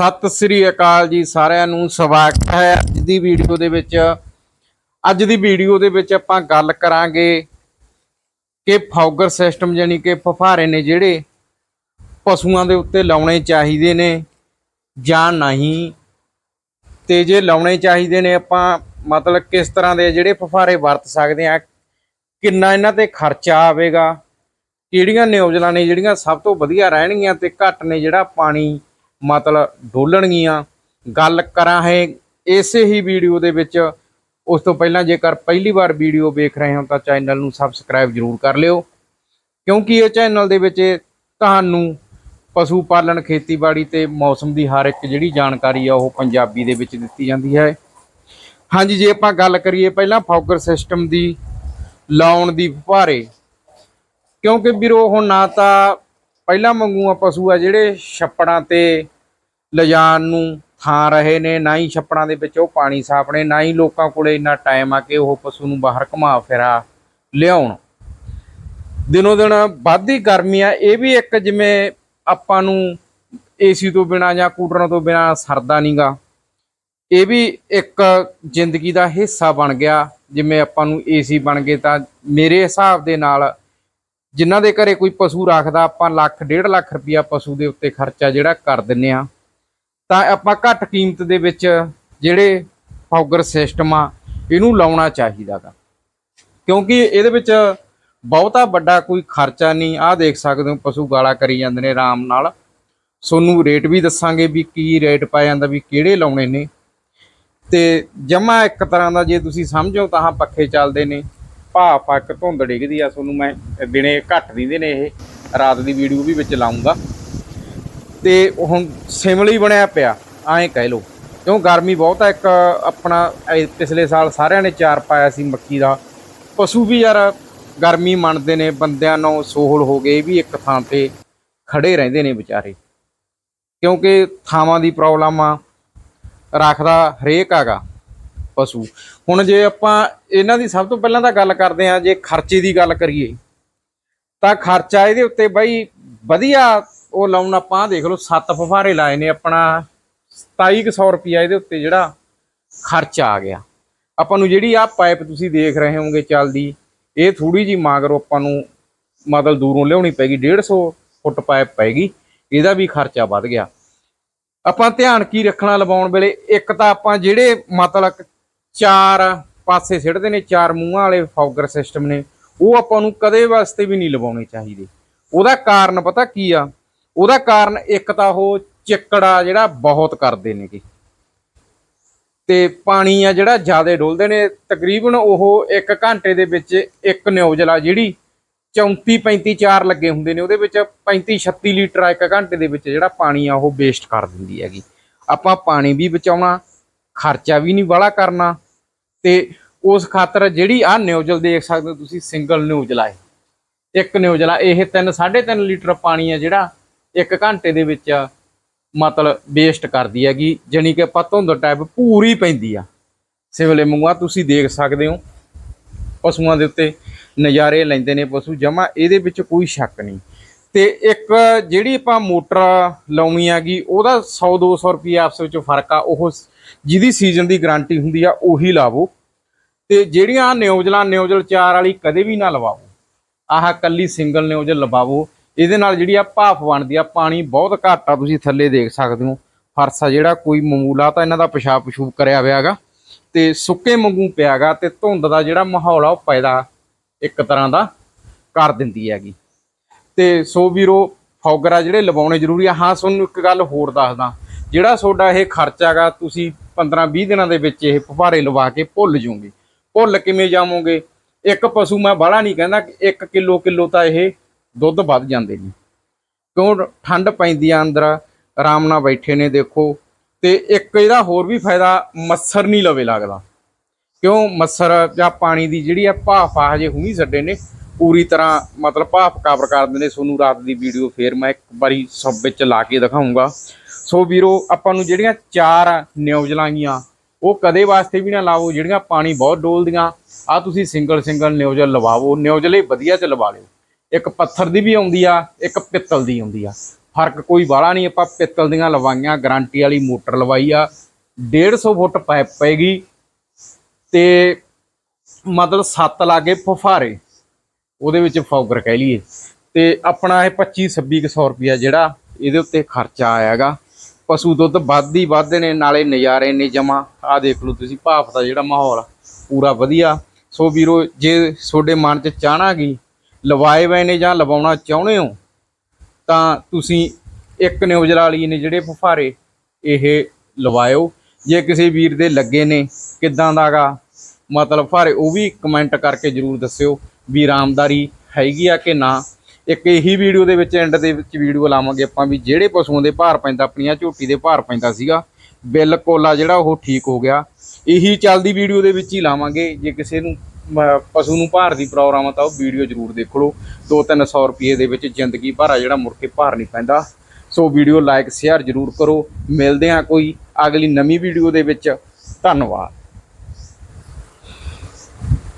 ਸਤਿ ਸ੍ਰੀ ਅਕਾਲ ਜੀ ਸਾਰਿਆਂ ਨੂੰ, ਸਵਾਗਤ ਹੈ ਅੱਜ ਦੀ ਵੀਡੀਓ ਦੇ ਵਿੱਚ। ਅੱਜ ਦੀ ਵੀਡੀਓ ਦੇ ਵਿੱਚ ਆਪਾਂ ਗੱਲ ਕਰਾਂਗੇ ਕਿ ਫੌਗਰ ਸਿਸਟਮ ਯਾਨੀ ਕਿ ਫਫਾਰੇ ਨੇ ਜਿਹੜੇ ਪਸ਼ੂਆਂ ਦੇ ਉੱਤੇ ਲਾਉਣੇ ਚਾਹੀਦੇ ਨੇ ਜਾਂ ਨਹੀਂ। ਤੇ ਜੇ ਲਾਉਣੇ ਚਾਹੀਦੇ ਨੇ, ਆਪਾਂ ਮਤਲਬ ਕਿਸ ਤਰ੍ਹਾਂ ਦੇ ਜਿਹੜੇ ਫਫਾਰੇ ਵਰਤ ਸਕਦੇ ਆ, ਕਿੰਨਾ ਇਹਨਾਂ ਤੇ ਖਰਚਾ ਆਵੇਗਾ, ਕਿਹੜੀਆਂ ਨਿਊਜ਼ਲਾਂ ਨੇ, ਜਿਹੜੀਆਂ ਸਭ ਤੋਂ ਵਧੀਆ ਰਹਿਣਗੀਆਂ ਤੇ ਘੱਟ ਨੇ ਜਿਹੜਾ ਪਾਣੀ ਮਤਲਬ ਡੋਲਣਗੀਆਂ। ਗੱਲ ਕਰਾਂ ਹੈ ਇਸੇ ਹੀ ਵੀਡੀਓ ਦੇ ਵਿੱਚ। ਉਸ ਤੋਂ ਪਹਿਲਾਂ ਜੇਕਰ ਪਹਿਲੀ ਵਾਰ ਵੀਡੀਓ ਵੇਖ ਰਹੇ ਹੋ ਤਾਂ ਚੈਨਲ ਨੂੰ ਸਬਸਕ੍ਰਾਈਬ ਜ਼ਰੂਰ ਕਰ ਲਿਓ। ਕਿਉਂਕਿ ਇਹ ਚੈਨਲ ਦੇ ਵਿੱਚ ਤੁਹਾਨੂੰ ਪਸ਼ੂ ਪਾਲਣ, ਖੇਤੀਬਾੜੀ ਤੇ ਮੌਸਮ ਦੀ ਹਰ ਇੱਕ ਜਿਹੜੀ ਜਾਣਕਾਰੀ ਆ ਉਹ ਪੰਜਾਬੀ ਦੇ ਵਿੱਚ ਦਿੱਤੀ ਜਾਂਦੀ ਹੈ। ਹਾਂਜੀ, ਜੇ ਆਪਾਂ ਗੱਲ ਕਰੀਏ ਪਹਿਲਾਂ ਫੌਗਰ ਸਿਸਟਮ ਦੀ, ਲਾਉਣ ਦੀ ਫੁਹਾਰੇ ਕਿਉਂਕਿ ਵੀਰੋ, ਹੁਣ ਨਾ ਤਾਂ ਪਹਿਲਾਂ ਵਾਂਗੂ ਆ ਪਸ਼ੂ ਆ ਜਿਹੜੇ ਛੱਪੜਾਂ ਤੇ ਲਿਜਾਣ ਨੂੰ ਥਾਂ ਰਹੇ ਨੇ, ਨਾ ਹੀ ਛੱਪੜਾਂ ਦੇ ਵਿੱਚ ਉਹ ਪਾਣੀ ਸਾਫ਼ ਨੇ, ਨਾ ਹੀ ਲੋਕਾਂ ਕੋਲੇ ਇੰਨਾ ਟਾਈਮ ਆ ਕਿ ਉਹ ਪਸ਼ੂ ਨੂੰ ਬਾਹਰ ਘੁਮਾ ਫਿਰਾ ਲਿਆਉਣ। ਦਿਨੋ ਦਿਨ ਵੱਧਦੀ ਗਰਮੀ ਆ, ਇਹ ਵੀ ਇੱਕ ਜਿਵੇਂ ਆਪਾਂ ਨੂੰ ਏਸੀ ਤੋਂ ਬਿਨਾ ਜਾਂ ਕੂਲਰਾਂ ਤੋਂ ਬਿਨਾ ਸਰਦਾ ਨਹੀਂਗਾ ਇਹ ਵੀ ਇੱਕ ਜ਼ਿੰਦਗੀ ਦਾ ਹਿੱਸਾ ਬਣ ਗਿਆ, ਜਿਵੇਂ ਆਪਾਂ ਨੂੰ ਏਸੀ ਬਣ ਗਏ ਤਾਂ ਮੇਰੇ ਹਿਸਾਬ ਦੇ ਨਾਲ ਜਿਨ੍ਹਾਂ ਦੇ ਘਰੇ ਕੋਈ ਪਸ਼ੂ ਰੱਖਦਾ, ਆਪਾਂ ਲੱਖ, ਡੇਢ ਲੱਖ ਰੁਪਇਆ ਪਸ਼ੂ ਦੇ ਉੱਤੇ ਖਰਚਾ ਜਿਹੜਾ ਕਰ ਦਿੰਨੇ ਆ। ਤਾਂ ਆਪਾਂ ਘੱਟ ਕੀਮਤ ਦੇ ਵਿੱਚ ਜਿਹੜੇ ਫੌਗਰ ਸਿਸਟਮ ਆ, ਇਹਨੂੰ ਲਾਉਣਾ ਚਾਹੀਦਾਗਾ। ਕਿਉਂਕਿ ਇਹਦੇ ਵਿੱਚ ਬਹੁਤਾ ਵੱਡਾ ਕੋਈ ਖਰਚਾ ਨਹੀਂ। ਆਹ ਦੇਖ ਸਕਦੇ ਹੋ, ਪਸ਼ੂ ਗਾਲਾ ਕਰੀ ਜਾਂਦੇ ਨੇ ਆਰਾਮ ਨਾਲ। ਸੋਨੂੰ ਰੇਟ ਵੀ ਦੱਸਾਂਗੇ ਵੀ ਕੀ ਰੇਟ ਪਾਇਆ ਜਾਂਦਾ, ਵੀ ਕਿਹੜੇ ਲਾਉਣੇ ਨੇ। ਤੇ ਜਮਾ ਇੱਕ ਤਰ੍ਹਾਂ ਦਾ ਜੇ ਤੁਸੀਂ ਸਮਝੋ ਤਾਂ ਆਹ ਪੱਖੇ ਚੱਲਦੇ ਨੇ। ਭਾ ਪੱਕ ਧੁੰਦ ਡਿੱਗਦੀ ਆ, ਤੁਹਾਨੂੰ ਮੈਂ ਦਿਨੇ ਘੱਟ ਦਿੰਦੇ ਨੇ ਇਹ, ਰਾਤ ਦੀ ਵੀਡੀਓ ਵੀ ਵਿੱਚ ਲਾਉਂਗਾ ਤੇ ਹੁਣ ਸਿਮਲੀ ਬਣਿਆ ਪਿਆ, ਐਂ ਕਹਿ ਲਓ। ਕਿਉਂ ਗਰਮੀ ਬਹੁਤ ਆ, ਇੱਕ ਆਪਣਾ ਪਿਛਲੇ ਸਾਲ ਸਾਰਿਆਂ ਨੇ ਚਾਰ ਪਾਇਆ ਸੀ ਮੱਕੀ ਦਾ। ਪਸ਼ੂ ਵੀ ਯਾਰ ਗਰਮੀ ਮੰਨਦੇ ਨੇ, ਬੰਦਿਆਂ ਨੂੰ ਸੋਹਲ ਹੋ ਗਏ ਵੀ ਇੱਕ ਥਾਂ ਤੇ ਖੜੇ ਰਹਿੰਦੇ ਨੇ ਵਿਚਾਰੇ। ਕਿਉਂਕਿ ਥਾਵਾਂ ਦੀ ਪ੍ਰੋਬਲਮ ਆ, ਰੱਖਦਾ ਹਰੇਕ ਹੈਗਾ। ਪਸ਼ੂ। ਹੁਣ ਜੇ ਆਪਾਂ ਇਹਨਾਂ ਦੀ ਸਭ ਤੋਂ ਪਹਿਲਾਂ ਤਾਂ ਗੱਲ ਕਰਦੇ ਹਾਂ, ਜੇ ਖਰਚੇ ਦੀ ਗੱਲ ਕਰੀਏ, ਤਾਂ ਖਰਚਾ ਇਹਦੇ ਉੱਤੇ ਬਾਈ ਵਧੀਆ ਉਹ ਲਾਉਣ ਆਪਾਂ ਦੇਖ ਲਓ, ਸੱਤ ਫਫਾਰੇ ਲਾਏ ਨੇ ਆਪਣਾ 2700 ਰੁਪਿਆ ਇਹਦੇ ਉੱਤੇ ਜਿਹੜਾ ਖਰਚਾ ਆ ਗਿਆ। ਆਪਾਂ ਨੂੰ ਜਿਹੜੀ ਆ ਪਾਈਪ ਤੁਸੀਂ ਦੇਖ ਰਹੇ ਹੋਵੋਗੇ ਚੱਲਦੀ, ਇਹ ਥੋੜੀ ਜੀ ਮਾਗਰੋ ਆਪਾਂ ਨੂੰ ਮਤਲਬ ਦੂਰੋਂ ਲਿਆਉਣੀ ਪੈਗੀ 150 ਫੁੱਟ ਪਾਈਪ ਪੈਗੀ ਇਹਦਾ ਵੀ ਖਰਚਾ ਵੱਧ ਗਿਆ। ਆਪਾਂ ਧਿਆਨ ਕੀ ਰੱਖਣਾ ਲਵਾਉਣ ਵੇਲੇ, ਇੱਕ ਤਾਂ ਆਪਾਂ ਜਿਹੜੇ ਮਤਲਬ ਚਾਰ ਪਾਸੇ ਸਿੱਟਦੇ ਨੇ, ਚਾਰ ਮੂੰਹਾਂ ਵਾਲੇ ਫੌਗਰ ਸਿਸਟਮ ਨੇ। ਉਹ ਆਪਾਂ ਨੂੰ ਕਦੇ ਵਾਸਤੇ ਵੀ ਨਹੀਂ ਲਵਾਉਣੇ ਚਾਹੀਦੇ। ਉਹਦਾ ਕਾਰਨ ਪਤਾ ਕੀ ਆ? ਉਹਦਾ ਕਾਰਨ ਇੱਕ ਤਾਂ ਉਹ ਚਿੱਕੜਾ ਜਿਹੜਾ ਬਹੁਤ ਕਰਦੇ ਨੇਗੇ। ਤੇ ਪਾਣੀ ਆ ਜਿਹੜਾ ਜ਼ਿਆਦਾ ਡੋਲਦੇ ਨੇ। ਤਕਰੀਬਨ ਉਹ 1 ਘੰਟੇ ਦੇ ਵਿੱਚ ਇੱਕ ਨਿਊਜ਼ਲ ਆ ਜਿਹੜੀ 34 35 ਚਾਰ ਲੱਗੇ ਹੁੰਦੇ ਨੇ, ਉਹਦੇ ਵਿੱਚ 35 36 ਲੀਟਰ ਆ ਇੱਕ ਘੰਟੇ ਦੇ ਵਿੱਚ ਜਿਹੜਾ ਪਾਣੀ ਆ ਉਹ ਵੇਸਟ ਕਰ ਦਿੰਦੀ ਹੈਗੀ। ਆਪਾਂ ਪਾਣੀ ਵੀ ਬਚਾਉਣਾ ਖਰਚਾ ਵੀ ਨਹੀਂ ਵਾਲਾ ਕਰਨਾ ਤੇ ਉਸ ਖਾਤਰ ਜਿਹੜੀ ਆ ਨਿਊਜ਼ਲ ਦੇਖ ਸਕਦੇ ਹੋ ਤੁਸੀਂ ਸਿੰਗਲ ਨਿਊਜ਼ਲ ਆ ਇੱਕ ਨਿਊਜ਼ਲ ਆ ਇਹ 3 3.5 ਲੀਟਰ ਪਾਣੀ ਆ ਜਿਹੜਾ ਇੱਕ ਘੰਟੇ ਦੇ ਵਿੱਚ ਮਤਲਬ ਵੇਸਟ ਕਰਦੀ ਹੈਗੀ, ਜਾਣੀ ਕਿ ਆਪਾਂ ਧੁੰਦ ਟਾਈਪ ਪੂਰੀ ਪੈਂਦੀ ਆ। ਸਿਵਲੇ ਮੂੰਗਾ ਤੁਸੀਂ ਦੇਖ ਸਕਦੇ ਹੋ, ਪਸ਼ੂਆਂ ਦੇ ਉੱਤੇ ਨਜ਼ਾਰੇ ਲੈਂਦੇ ਨੇ ਪਸ਼ੂ, ਜਮਾ ਇਹਦੇ ਵਿੱਚ ਕੋਈ ਸ਼ੱਕ ਨਹੀਂ। ਤੇ ਇੱਕ ਜਿਹੜੀ ਆਪਾਂ ਮੋਟਰ ਲਾਉਣੀ ਹੈਗੀ, ਉਹਦਾ 100 200 ਰੁਪਏ ਆਪਸ ਵਿੱਚ ਫ਼ਰਕ ਆ, ਉਹ ਜਿਹਦੀ ਸੀਜ਼ਨ ਦੀ ਗਾਰੰਟੀ ਹੁੰਦੀ ਆ, ਉਹੀ ਲਾਵੋ। ਤੇ ਜਿਹੜੀਆਂ ਨਿਊਜ਼ਲਾਂ, ਨਿਊਜ਼ਲ ਚਾਰ ਵਾਲੀ ਕਦੇ ਵੀ ਨਾ ਲਵਾਓ। ਆਹ ਕੱਲੀ ਸਿੰਗਲ ਨਿਊਜ਼ਲ ਲਵਾਵੋ ਇਹਦੇ ਨਾਲ ਜਿਹੜੀ ਆ ਭਾਫ ਬਣਦੀ ਆ, ਪਾਣੀ ਬਹੁਤ ਘੱਟ ਆ, ਤੁਸੀਂ ਥੱਲੇ ਦੇਖ ਸਕਦੇ ਹੋ। ਫਰਸ਼ ਆ ਜਿਹੜਾ, ਕੋਈ ਮਾਮੂਲਾ ਤਾਂ ਇਹਨਾਂ ਦਾ ਪਿਸ਼ਾਬ ਪਸ਼ੂਬ ਕਰਿਆ ਹੋਇਆਗਾ ਤੇ ਸੁੱਕੇ ਵਾਂਗੂ ਪਿਆਗਾ ਤੇ ਧੁੰਦ ਦਾ ਜਿਹੜਾ ਮਾਹੌਲ ਆ, ਉਹ ਪੈਦਾ ਇੱਕ ਤਰ੍ਹਾਂ ਦਾ ਕਰ ਦਿੰਦੀ ਹੈਗੀ। ਤੇ ਸੋ ਵੀਰੋ, ਫੌਗਰ ਜਿਹੜੇ ਲਵਾਉਣੇ ਜ਼ਰੂਰੀ ਆ। ਹਾਂ, ਤੁਹਾਨੂੰ ਇੱਕ ਗੱਲ ਹੋਰ ਦੱਸਦਾ। ਜਿਹੜਾ ਤੁਹਾਡਾ ਇਹ ਖਰਚਾਗਾ ਤੁਸੀਂ 15-20 ਦਿਨਾਂ ਦੇ ਵਿੱਚ ਇਹ ਫੁਹਾਰੇ ਲਵਾ ਕੇ ਭੁੱਲ ਜਾਓਗੇ। ਭੁੱਲ ਕਿਵੇਂ ਜਾਵੋਗੇ? ਇੱਕ ਪਸ਼ੂ ਮੈਂ ਬਾਹਲਾ ਨਹੀਂ ਕਹਿੰਦਾ ਕਿ 1 ਕਿਲੋ ਕਿਲੋ ਤਾਂ ਇਹ ਦੁੱਧ ਵੱਧ ਜਾਂਦੇ ਨੇ। ਕਿਉਂ? ਠੰਡ ਪੈਂਦੀ ਆ ਅੰਦਰ, ਆਰਾਮ ਨਾਲ ਬੈਠੇ ਨੇ, ਦੇਖੋ। ਤੇ ਇੱਕ ਇਹਦਾ ਹੋਰ ਵੀ ਫਾਇਦਾ, ਮੱਛਰ ਨਹੀਂ ਲਵੇ ਲੱਗਦਾ। ਕਿਉਂ? ਮੱਛਰ ਜਾਂ ਪਾਣੀ ਦੀ ਜਿਹੜੀ ਆ ਭਾਫ ਆ, ਹਜੇ ਹੁਣੀ ਛੱਡੇ ਨੇ। ਪੂਰੀ ਤਰ੍ਹਾਂ ਮਤਲਬ ਭਾਫ ਕਵਰ ਕਰ ਦਿੰਦੇ ਸੋਨੂੰ ਰਾਤ ਦੀ ਵੀਡੀਓ ਫੇਰ ਮੈਂ ਇੱਕ ਵਾਰੀ ਸਭ ਵਿੱਚ ਲਾ ਕੇ ਦਿਖਾਉਂਗਾ ਸੋ ਵੀਰੋ, ਆਪਾਂ ਨੂੰ ਜਿਹੜੀਆਂ ਚਾਰ ਨਿਊਜ਼ਲਾਂ ਗੀਆਂ ਉਹ ਕਦੇ ਵਾਸਤੇ ਵੀ ਨਾ ਲਾਵੋ, ਜਿਹੜੀਆਂ ਪਾਣੀ ਬਹੁਤ ਡੋਲਦੀਆਂ। ਆ ਤੁਸੀਂ ਸਿੰਗਲ ਸਿੰਗਲ ਨਿਊਜ਼ਲ ਲਵਾਵੋ, ਨਿਊਜ਼ਲੇ ਵਧੀਆ ਚ ਲਵਾ ਲਿਓ। ਇੱਕ ਪੱਥਰ ਦੀ ਵੀ ਆਉਂਦੀ ਆ, ਇੱਕ ਪਿੱਤਲ ਦੀ ਆਉਂਦੀ ਆ। ਫ਼ਰਕ ਕੋਈ ਬਾਹਲਾ ਨਹੀਂ, ਆਪਾਂ ਪਿੱਤਲ ਦੀਆਂ ਲਵਾਈਆਂ, ਗਾਰੰਟੀ ਵਾਲੀ ਮੋਟਰ ਲਵਾਈ ਆ। 150 ਫੁੱਟ ਪਾਈਪ ਪੈਗੀ ਤੇ ਮਤਲਬ ਸੱਤ ਲਾਗੇ ਫੁਫਾਰੇ ਉਹਦੇ ਵਿੱਚ ਫੌਗਰ ਕਹਿ ਲਈਏ। ਤੇ ਆਪਣਾ ਇਹ 25 2600 ਰੁਪਿਆ ਜਿਹੜਾ, ਇਹਦੇ ਉੱਤੇ ਖਰਚਾ ਆਇਆਗਾ। ਪਸ਼ੂ ਦੁੱਧ ਵੱਧ ਵੱਧਦੇ ਨੇ, ਨਾਲੇ ਨਜ਼ਾਰੇ ਨੇ ਜਮਾ। ਆ ਦੇਖ ਲਓ ਤੁਸੀਂ, ਭਾਫ ਦਾ ਜਿਹੜਾ ਮਾਹੌਲ ਪੂਰਾ ਵਧੀਆ। ਸੋ ਵੀਰੋ, ਜੇ ਤੁਹਾਡੇ ਮਨ 'ਚ ਚਾਹਣਾ ਗੀ ਲਵਾਏ ਹੋਏ ਨੇ ਜਾਂ ਲਵਾਉਣਾ ਚਾਹੁੰਦੇ ਹੋ, ਤਾਂ ਤੁਸੀਂ ਇੱਕ ਨਿਊਜ਼ਰ ਵਾਲੀ ਨੇ ਜਿਹੜੇ ਫੁਫਾਰੇ ਇਹ ਲਵਾਇਓ। ਜੇ ਕਿਸੇ ਵੀਰ ਦੇ ਲੱਗੇ ਨੇ, ਕਿੱਦਾਂ ਦਾਗਾ ਮਤਲਬ ਫੁਹਾਰੇ, ਉਹ ਵੀ ਕਮੈਂਟ ਕਰਕੇ ਜਰੂਰ ਦੱਸਿਓ ਵੀ ਆਰਾਮਦਾਰੀ ਹੈਗੀ ਆ ਕਿ ਨਾ। ਇੱਕ ਇਹੀ ਵੀਡੀਓ ਦੇ ਵਿੱਚ ਐਂਡ ਦੇ ਵਿੱਚ ਵੀਡੀਓ ਲਾਵਾਂਗੇ ਆਪਾਂ ਵੀ ਜਿਹੜੇ ਪਸ਼ੂਆਂ ਦੇ ਭਾਰ ਪੈਂਦਾ, ਆਪਣੀਆਂ ਝੋਟੀ ਦੇ ਭਾਰ ਪੈਂਦਾ ਸੀਗਾ, ਬਿਲਕੁਲ ਆ ਜਿਹੜਾ ਉਹ ਠੀਕ ਹੋ ਗਿਆ। ਇਹੀ ਚੱਲਦੀ ਵੀਡੀਓ ਦੇ ਵਿੱਚ ਹੀ ਲਾਵਾਂਗੇ, ਜੇ ਕਿਸੇ ਨੂੰ ਪਸ਼ੂ ਨੂੰ ਭਾਰ ਦੀ ਪ੍ਰੋਬਲਮ ਆ ਤਾਂ ਉਹ ਵੀਡੀਓ ਜਰੂਰ ਦੇਖ ਲਓ। 2-300 ਰੁਪਏ ਦੇ ਵਿੱਚ ਜ਼ਿੰਦਗੀ ਭਰ ਆ ਜਿਹੜਾ ਮੁੜ ਕੇ ਭਾਰ ਨਹੀਂ ਪੈਂਦਾ। ਸੋ ਵੀਡੀਓ ਲਾਈਕ ਸ਼ੇਅਰ ਜਰੂਰ ਕਰੋ। ਮਿਲਦੇ ਹਾਂ ਕੋਈ ਅਗਲੀ ਨਵੀਂ ਵੀਡੀਓ ਦੇ ਵਿੱਚ। ਧੰਨਵਾਦ।